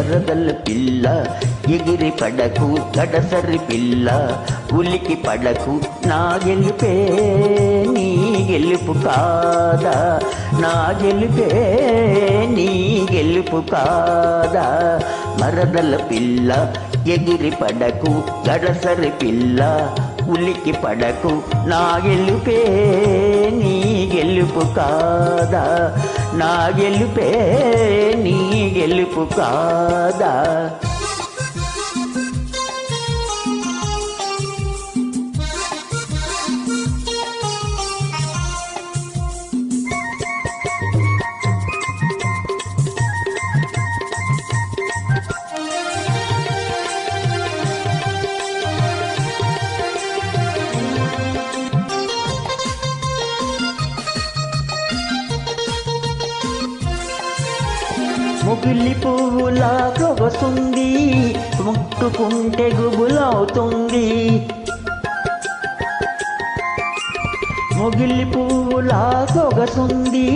వరదల పిల్ల ఎగిరి పడకు గడసరి పిల్ల ఉలికి పడకు నా గెలిపే నీ గెలుపు కాదా? నా గెలుపే నీ గెలుపు కాదా? మరదల పిల్ల ఎగిరి పడకు గడసరి పిల్ల ఉలికి పడకు నా గెలుపే నీ గెలుపు కాదా? నా గెలుపే నీ గెలుపు కాదా? ముగిలి పువ్వులా సొగసుంది ముట్టుకుంటే గుబులవుతుంది. ముగిలి పువ్వులా సొగసుంది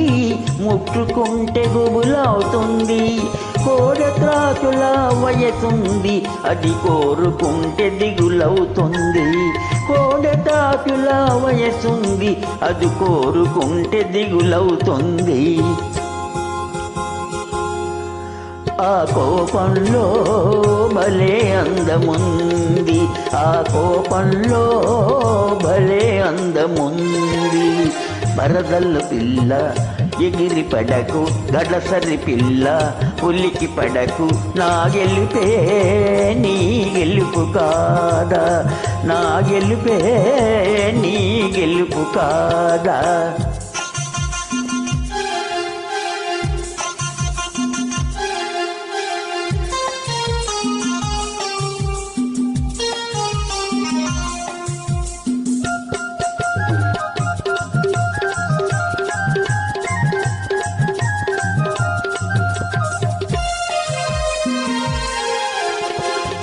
ముట్టుకుంటే గుబులవుతుంది. కోడ త్రాచుల వయసుంది అది కోరుకుంటే దిగులవుతుంది. కోడ త్రాచుల వయసుంది అది కోరుకుంటే దిగులవుతుంది. ఆ కోపంలో భలే అందముంది. ఆ కోపంలో భలే అందముంది. మరదల్లు పిల్ల ఎగిరి పడకు గడసరి పిల్ల ఉలికి పడకు నా గెలుపే నీ గెలుపు కాదా? నా గెలుపే నీ గెలుపు కాదా?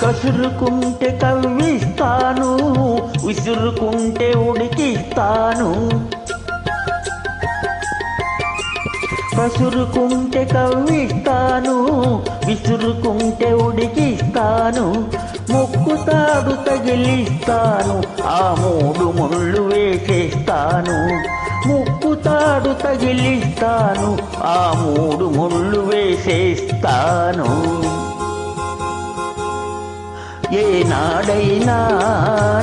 కసురుకుంటే కవ్విస్తాను విసురుకుంటే ఉడికిస్తాను. కసురుకుంటే కవ్విస్తాను విసురుకుంటే ఉడికిస్తాను. ముక్కుతాడు తగిలిస్తాను ఆ మూడు ముళ్ళు వేసేస్తాను. ముక్కుతాడు తగిలిస్తాను ఆ మూడు ముళ్ళు వేసేస్తాను. ఏనాడైనా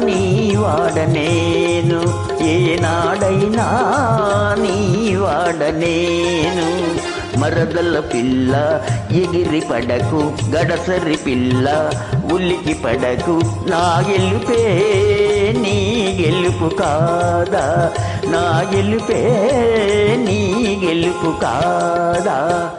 నీ వాడనేను. ఏనాడైనా నీ వాడనేను. మరదల పిల్ల ఎగిరి పడకు గడసరి పిల్ల ఉలికి పడకు నా గెలుపే నీ గెలుపు కాదా. నా గెలుపే నీ గెలుపు కాదా.